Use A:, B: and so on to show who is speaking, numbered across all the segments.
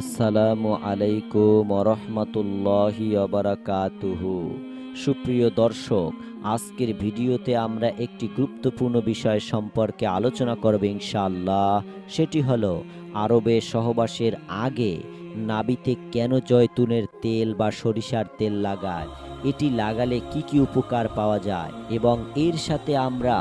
A: আসসালামু আলাইকুম রহমতুল্লাহি অবরাকাতুহু সুপ্রিয় দর্শক, আজকের ভিডিওতে আমরা একটি গুরুত্বপূর্ণ বিষয় সম্পর্কে আলোচনা করব ইনশাআল্লাহ। সেটি হলো, আরবে সহবাসের আগে নাবিতে কেন জয়তুনের তেল বা সরিষার তেল লাগায়? এটি লাগালে কি কি উপকার পাওয়া যায়? এবং এর সাথে আমরা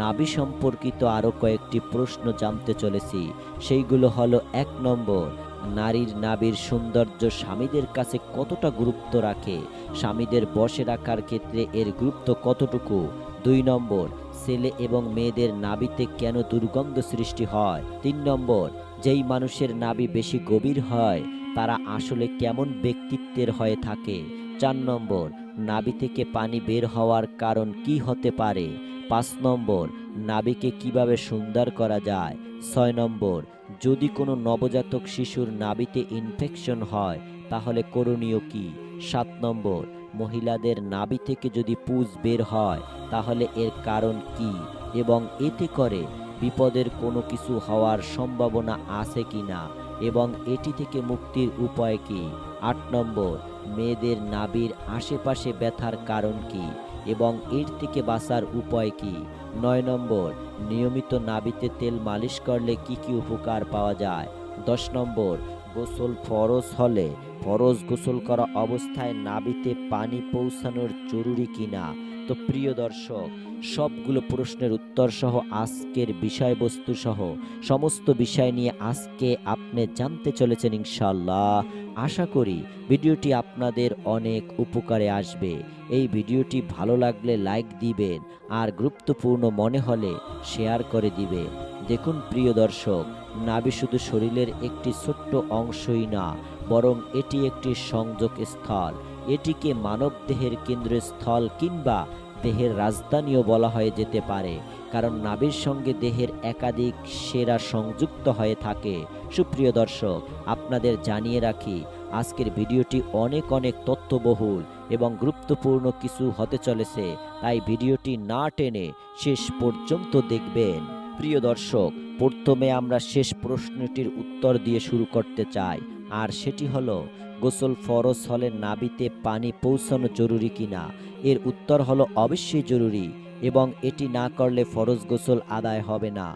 A: নাবি সম্পর্কিত আরও কয়েকটি প্রশ্ন জানতে চলেছি। সেইগুলো হলো এক নম্বর নারীর নাবির সৌন্দর্য স্বামীদের কাছে কতটা গুরুত্ব রাখে? স্বামীদের বসে রাখার ক্ষেত্রে এর গুরুত্ব কতটুকু? দুই নম্বর, ছেলে এবং মেয়েদের নাবিতে কেন দুর্গন্ধ সৃষ্টি হয়? তিন নম্বর, যেই মানুষের নাবি বেশি গভীর হয়, তারা আসলে কেমন ব্যক্তিত্বের হয়ে থাকে? চার নম্বর নাবি থেকে পানি বের হওয়ার কারণ কি হতে পারে? পাঁচ নম্বর নাবিকে কীভাবে সুন্দর করা যায়? ছয় নম্বর, যদি কোনো নবজাতক শিশুর নাবিতে ইনফেকশন হয়, তাহলে করণীয় কি? সাত নম্বর, মহিলাদের নাবি থেকে যদি পুজ বের হয়, তাহলে এর কারণ কি? এবং এতে করে বিপদের কোনো কিছু হওয়ার সম্ভাবনা আছে কি না? এবং এটি থেকে মুক্তির উপায় কি? আট নম্বর, মেয়েদের নাবির আশেপাশে ব্যথার কারণ কি? এবং এর থেকে বাঁচার উপায় কি? নয় নম্বর, নিয়মিত নাবিতে তেল মালিশ করলে কি কি উপকার পাওয়া যায়? দশ নম্বর, গোসল ফরজ হলে ফরজ গোসল করা অবস্থায় নাবিতে পানি পৌঁছানোর জরুরি কিনা? প্রিয় দর্শক, সবগুলো প্রশ্নের উত্তর সহ আজকের বিষয়বস্তু সহ সমস্ত বিষয় নিয়ে আজকে আপনি জানতে চলেছেন ইনশাল্লাহ আশা করি ভিডিওটি আপনাদের অনেক উপকারে আসবে। এই ভিডিওটি ভালো লাগলে লাইক দিবেন আর গুরুত্বপূর্ণ মনে হলে শেয়ার করে দিবেন। দেখুন প্রিয় দর্শক, নাভি শুধু শরীরের একটি ছোট্ট অংশই না, বরং এটি একটি সংযোগ স্থল। এটিকে মানব দেহের কেন্দ্রস্থল কিংবা দেহের রাজধানীও বলা হয়ে যেতে পারে, কারণ নাভির সঙ্গে দেহের একাধিক সেরা সংযুক্ত হয়ে থাকে। সুপ্রিয় দর্শক, আপনাদের জানিয়ে রাখি, আজকের ভিডিওটি অনেক অনেক তথ্যবহুল এবং গুরুত্বপূর্ণ কিছু হতে চলেছে, তাই ভিডিওটি না টেনে শেষ পর্যন্ত দেখবেন। প্রিয় দর্শক প্রথমে আমরা শেষ প্রশ্নটির উত্তর দিয়ে শুরু করতে চাই, আর সেটি হলো, গোসল ফরজ হলে নাবিতে পানি পৌঁছানো জরুরি কিনা? এর উত্তর হলো অবশ্যই জরুরি, এবং এটি না করলে ফরজ গোসল আদায় হবে না,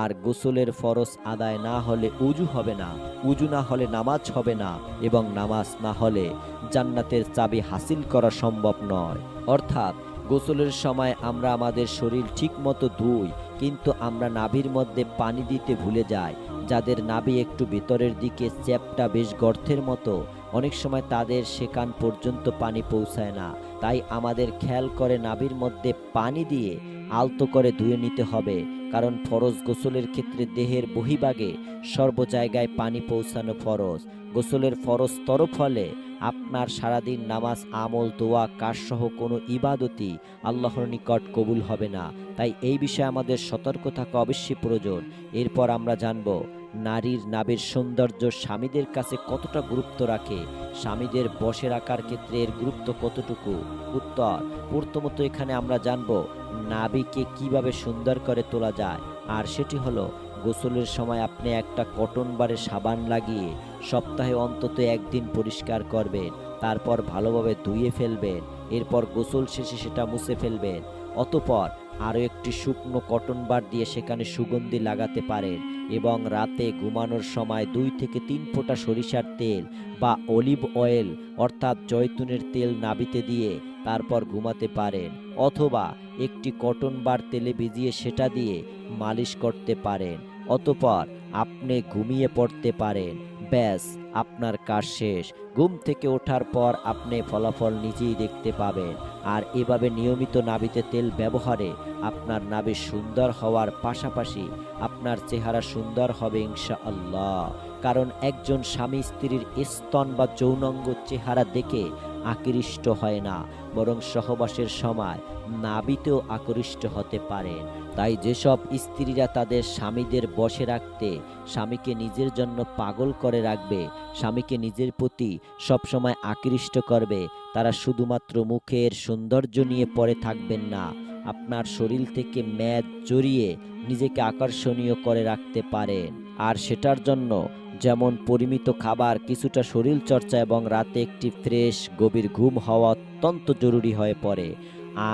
A: আর গোসলের ফরজ আদায় না হলে উজু হবে না, উজু না হলে নামাজ হবে না, এবং নামাজ না হলে জান্নাতের চাবি হাসিল করা সম্ভব নয়। অর্থাৎ গোসলের সময় আমরা আমাদের শরীর ঠিকমতো ধুই, কিন্তু আমরা নাভির মধ্যে পানি দিতে ভুলে যাই। যাদের নাভি একটু ভেতরের দিকে, চ্যাপটা বেশ গর্তের মতো। অনেক সময় তাদের সেখান পর্যন্ত পানি পৌঁছায় না। তাই আমাদের খেয়াল করে নাভির মধ্যে পানি দিয়ে আলতো করে ধুয়ে নিতে হবে, কারণ ফরজ গোসলের ক্ষেত্রে দেহের বহিভাগে সর্ব জায়গায় পানি পৌঁছানো ফরজ। গোসলের ফরজ তরফ হলে আপনার সারাদিন নামাজ, আমল, দোয়া, কাজসহ কোনো ইবাদতি আল্লাহর নিকট কবুল হবে না। তাই এই বিষয়ে আমাদের সতর্ক থাকা অবশ্যই প্রয়োজন। এরপর আমরা জানব নারীর নাবের সৌন্দর্য স্বামীদের কাছে কতটা গুরুত্ব রাখে? স্বামীদের বসে রাখার ক্ষেত্রে এর গুরুত্ব কতটুকু? উত্তর, প্রথমত এখানে আমরা জানব নাবিকে কীভাবে সুন্দর করে তোলা যায়। আর সেটি হলো, গোসলের সময় আপনি একটা কটন বারে সাবান লাগিয়ে সপ্তাহে অন্তত একদিন পরিষ্কার করবেন, তারপর ভালোভাবে ধুয়ে ফেলবেন, এরপর গোসল শেষে সেটা মুছে ফেলবেন। অতপর আরও একটি শুকনো কটন বার দিয়ে সেখানে সুগন্ধি লাগাতে পারেন এবং রাতে ঘুমানোর সময় দুই থেকে তিন ফোঁটা সরিষার তেল বা অলিভ অয়েল, অর্থাৎ জয়তুনের তেল নাবিতে দিয়ে তারপর ঘুমাতে পারেন অথবা একটি কটন বার তেলে ভিজিয়ে সেটা দিয়ে মালিশ করতে পারেন। অতপর আপনি ঘুমিয়ে পড়তে পারেন। ব্যাস, আপনার কাজ শেষ। ঘুম থেকে ওঠার পর আপনি ফলাফল নিজেই দেখতে পাবেন। আর এভাবে নিয়মিত নাবিতে তেল ব্যবহারে আপনার নাবি সুন্দর হওয়ার পাশাপাশি আপনার চেহারা সুন্দর হবে ইনশা আল্লাহ কারণ একজন স্বামী স্ত্রীর স্তন বা যৌনাঙ্গ চেহারা দেখে আকৃষ্ট হয় না, বরং সহবাসের সময় নাবিতেও আকৃষ্ট হতে পারেন তাই যেসব স্ত্রীরা তাদের স্বামীদের বসে রাখতে স্বামীকে নিজের জন্য পাগল করে রাখবে, স্বামীকে নিজের প্রতি সবসময় আকৃষ্ট করবে, তারা শুধুমাত্র মুখের সৌন্দর্য নিয়ে পড়ে থাকবেন না, আপনার শরীর থেকে ম্যাদ জড়িয়ে নিজেকে আকর্ষণীয় করে রাখতে পারেন। আর সেটার জন্য যেমন পরিমিত খাবার, কিছুটা শরীর চর্চা এবং রাতে একটি ফ্রেশ, গভীর ঘুম হওয়া অত্যন্ত জরুরি হয়ে পড়ে।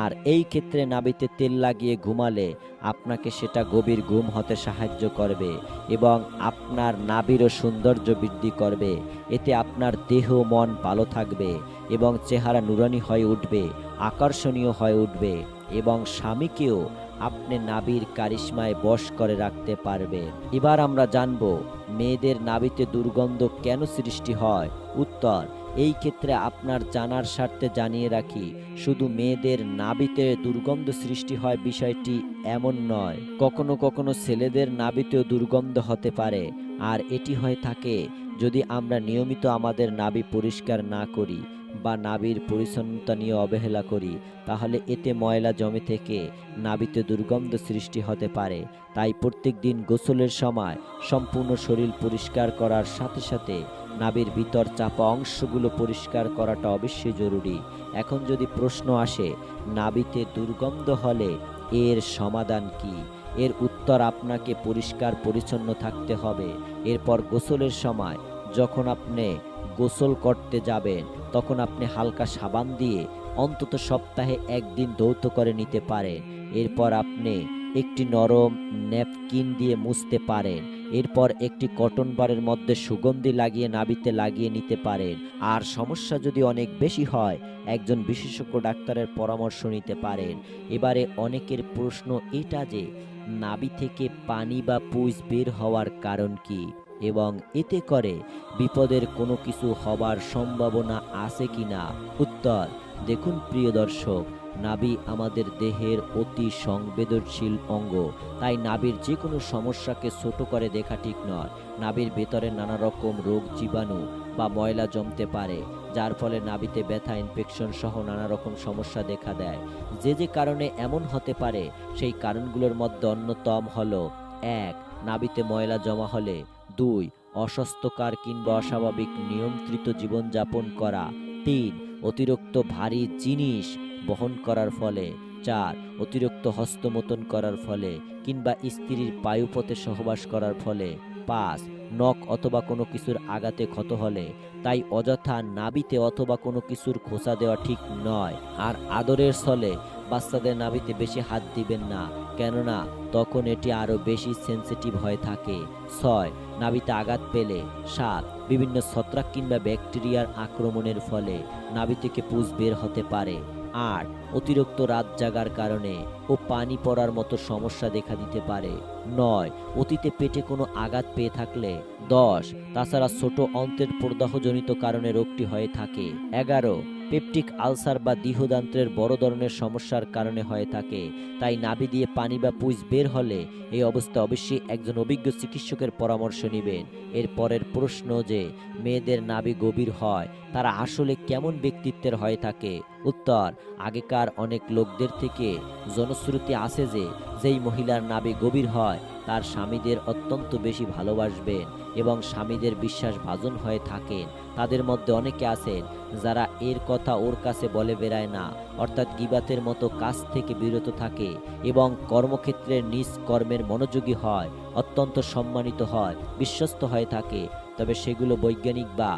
A: আর এই ক্ষেত্রে নাবিতে তেল লাগিয়ে ঘুমালে আপনাকে সেটা গভীর ঘুম হতে সাহায্য করবে এবং আপনার নাবিরও সৌন্দর্য বৃদ্ধি করবে। এতে আপনার দেহ, মন ভালো থাকবে এবং চেহারা নুরানি হয়ে উঠবে, আকর্ষণীয় হয়ে উঠবে এবং স্বামীকেও আপনি নাবির কারিশ্মায় বশ করে রাখতে পারবে। এবার আমরা জানব মেয়েদের নাবিতে দুর্গন্ধ কেন সৃষ্টি হয়? উত্তর, এই ক্ষেত্রে আপনার জানার স্বার্থে জানিয়ে রাখি, শুধু মেয়েদের নাবিতে দুর্গন্ধ সৃষ্টি হয় বিষয়টি এমন নয়। কখনো কখনো ছেলেদের নাবিতেও দুর্গন্ধ হতে পারে, আর এটি হয়ে থাকে যদি আমরা নিয়মিত আমাদের নাবি পরিষ্কার না করি। বা নাবির পরিচ্ছন্নতা নিয়ে অবহেলা করি, তাহলে এতে ময়লা জমে থেকে নাবিতে দুর্গন্ধ সৃষ্টি হতে পারে। তাই প্রত্যেক দিন গোসলের সময় সম্পূর্ণ শরীর পরিষ্কার করার সাথে সাথে নাবির ভিতর চাপা অংশগুলো পরিষ্কার করাটা অবশ্যই জরুরি। এখন যদি প্রশ্ন আসে নাবিতে দুর্গন্ধ হলে এর সমাধান কি? এর উত্তর আপনাকে পরিষ্কার পরিচ্ছন্ন থাকতে হবে। এরপর গোসলের সময় যখন আপনি গোসল করতে যাবেন, তখন আপনি হালকা সাবান দিয়ে অন্তত সপ্তাহে একদিন ধৌত করে নিতে পারেন। এরপর আপনি একটি নরম ন্যাপকিন দিয়ে মুছতে পারেন। এরপর একটি কটন বারের মধ্যে সুগন্ধি লাগিয়ে নাবিতে লাগিয়ে নিতে পারেন। আর সমস্যা যদি অনেক বেশি হয়, একজন বিশেষজ্ঞ ডাক্তারের পরামর্শ নিতে পারেন। এবারে অনেকের প্রশ্ন এটা যে নাবি থেকে পানি বা পুজ বের হওয়ার কারণ কি? এবং এতে করে বিপদের কোনো কিছু হবার সম্ভাবনা আছে কি না উত্তর, দেখুন প্রিয় দর্শক নাবি আমাদের দেহের অতি সংবেদনশীল অঙ্গ। তাই নাবির যে কোনো সমস্যাকে ছোট করে দেখা ঠিক নয়। নাবির ভেতরে নানা রকম রোগ জীবাণু বা ময়লা জমতে পারে, যার ফলে নাবিতে ব্যথা ইনফেকশন সহ নানা রকম সমস্যা দেখা দেয়। যে যে কারণে এমন হতে পারে, সেই কারণগুলোর মধ্যে অন্যতম হলো, এক নাবিতে ময়লা জমা হলে দুই, অস্বাস্থ্যকর কিংবা অস্বাভাবিক নিয়ন্ত্রিত জীবনযাপন করা। তিন, অতিরিক্ত ভারী জিনিস বহন করার ফলে। চার, অতিরিক্ত হস্তমতন করার ফলে কিংবা স্ত্রীর পায়ুপথে সহবাস করার ফলে। পাঁচ, নখ অথবা কোনো কিছুর আঘাতে ক্ষত হলে, তাই অযথা নাবিতে অথবা কোনো কিছুর খোসা দেওয়া ঠিক নয়। আর আদরের ছলে বাচ্চাদের নাবিতে বেশি হাত দিবেন না, কেননা তখন এটি আরও বেশি সেন্সিটিভ হয়ে থাকে। ছয় নাবিতে আঘাত পেলে সাত বিভিন্ন ছত্রাক কিংবা ব্যাকটেরিয়ার আক্রমণের ফলে নাভি থেকে পুষ বের হতে পারে। আট অতিরিক্ত রাত জাগার কারণে ও পানি পড়ার মতো সমস্যা দেখা দিতে পারে। নয়, অতীতে পেটে কোনো আঘাত পেয়ে থাকলে। দশ, তাছাড়া ছোট অন্ত্রের প্রদাহজনিত কারণে রোগটি হয়ে থাকে। এগারো পেপটিক আলসার বা দেহদান্ত্রের বড় ধরনের সমস্যার কারণে হয়ে থাকে। তাই নাভি দিয়ে পানি বা পুজ বের হলে এই অবস্থা অবশ্যই একজন অভিজ্ঞ চিকিৎসকের পরামর্শ নেবেন। এর পরের প্রশ্ন যে, মেয়েদের নাভি গভীর হয়, তারা আসলে কেমন ব্যক্তিত্বের হয়ে থাকে? উত্তর, আগেকার অনেক লোকদের থেকে জনশ্রুতি আছে যে যেই মহিলার নাভি গভীর হয়, তার স্বামীদের অত্যন্ত বেশি ভালোবাসবেন এবং স্বামীদের বিশ্বাস ভাজন হয়ে থাকেন। তাদের মধ্যে অনেকে আছেন যারা এর কথা ওর কাছে বলে বেড়ায় না, অর্থাৎ গিবাতের মতো কাজ থেকে বিরত থাকে এবং কর্মক্ষেত্রের নিজ কর্মের মনোযোগী হয়, অত্যন্ত সম্মানিত হয়, বিশ্বস্ত হয়ে থাকে। তবে সেগুলো বৈজ্ঞানিক বা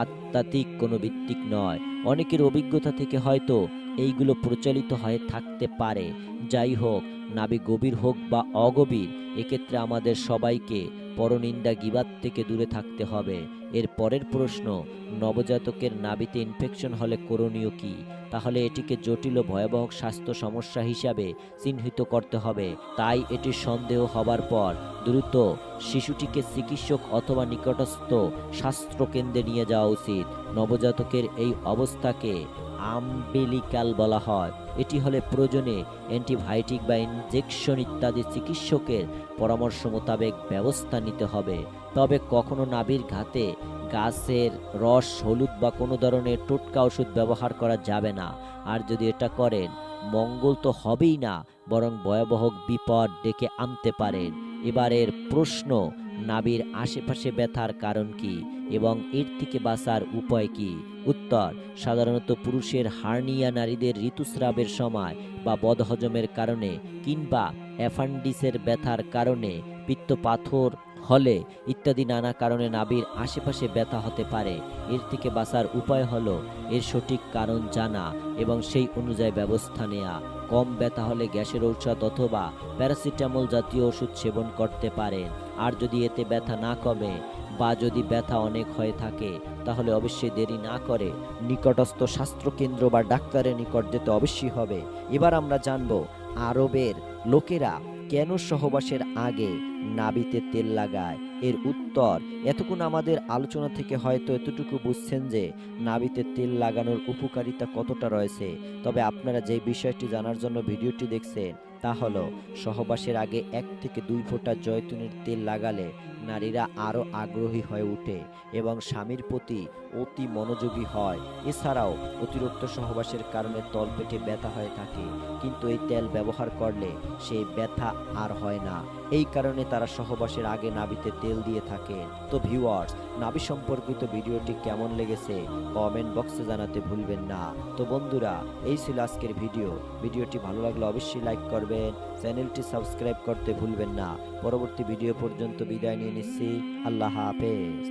A: আধ্যাত্মিক কোনো ভিত্তিক নয়। অনেকের অভিজ্ঞতা থেকে হয়তো এইগুলো প্রচলিত হয়ে থাকতে পারে। যাই হোক, নাবি গভীর হোক বা অগভীর, এক্ষেত্রে আমাদের সবাইকে পরনিন্দা গিবাত থেকে দূরে থাকতে হবে। এর পরের প্রশ্ন, নবজাতকের নাবিতে ইনফেকশন হলে করণীয় কি? তাহলে এটিকে জটিল ও ভয়াবহ স্বাস্থ্য সমস্যা হিসাবে চিহ্নিত করতে হবে। তাই এটি সন্দেহ হবার পর দ্রুত শিশুটিকে চিকিৎসক অথবা নিকটস্থ স্বাস্থ্যকেন্দ্রে নিয়ে যাওয়া উচিত। নবজাতকের এই অবস্থাকে আম্বেলিকাল বলা হয়। এটি হলে প্রয়োজনে অ্যান্টিবায়োটিক বা ইনজেকশন ইত্যাদি চিকিৎসকের পরামর্শ মোতাবেক ব্যবস্থা নিতে হবে। তবে কখনো নাবির ঘাতে গাছের রস, হলুদ বা কোনো ধরনের টোটকা ওষুধ ব্যবহার করা যাবে না। আর যদি এটা করেন, মঙ্গল তো হবেই না, বরং ভয়াবহ বিপদ ডেকে আনতে পারেন। এবারের প্রশ্ন নাবির আশেপাশে ব্যথার কারণ কি এবং এর থেকে বাঁচার উপায় কি? উত্তর, সাধারণত পুরুষের হার্নিয়া নারীদের ঋতুস্রাবের সময় বা বদহজমের কারণে কিংবা অ্যাফান্ডিসের ব্যথার কারণে পিত্ত পাথর হলে ইত্যাদি নানা কারণে নাভির আশেপাশে ব্যথা হতে পারে। এর থেকে বাঁচার উপায় হলো এর সঠিক কারণ জানা এবং সেই অনুযায়ী ব্যবস্থা নেওয়া কম ব্যথা হলে গ্যাসের ঔষধ অথবা প্যারাসিটামল জাতীয় ওষুধ সেবন করতে পারেন। আর যদি এতে ব্যথা না কমে বা যদি ব্যথা অনেক হয়ে থাকে, তাহলে অবশ্যই দেরি না করে নিকটস্থ স্বাস্থ্যকেন্দ্র বা ডাক্তারের নিকট যেতে অবশ্যই হবে। এবার আমরা জানব, আরবের লোকেরা কেন সহবাসের আগে নাবিতে তেল লাগায়। এর উত্তর, এতক্ষণ আমাদের আলোচনা থেকে হয়তো এতটুকু বুঝছেন যে, নাবিতে তেল লাগানোর উপকারিতা কতটা রয়েছে। তবে আপনারা যে বিষয়টি জানার জন্য ভিডিওটি দেখছেন, তা হলো, সহবাসের আগে এক থেকে দুই ফোঁটা জয়তুনের তেল লাগালে নারীরা আরও আগ্রহী হয়ে ওঠে এবং স্বামীর প্রতি অতি মনোযোগী হয়। এছাড়াও অতিরিক্ত সহবাসের কারণে তলপেটে ব্যথা হয়ে থাকে, কিন্তু এই তেল ব্যবহার করলে সেই ব্যথা আর হয় না। এই কারণে তারা সহবাসের আগে নাবিতে তেল দিয়ে থাকে তো ভিউয়ার্স নাবি সম্পর্কিত ভিডিওটি কেমন লেগেছে কমেন্ট বক্সে জানাতে ভুলবেন না। তো বন্ধুরা, এই ছিল আজকের ভিডিও। ভিডিওটি ভালো লাগলে অবশ্যই লাইক করবেন, চ্যানেলটি সাবস্ক্রাইব করতে ভুলবেন না। পরবর্তী ভিডিও পর্যন্ত বিদায় নিয়ে নিচ্ছি আল্লাহ হাফেজ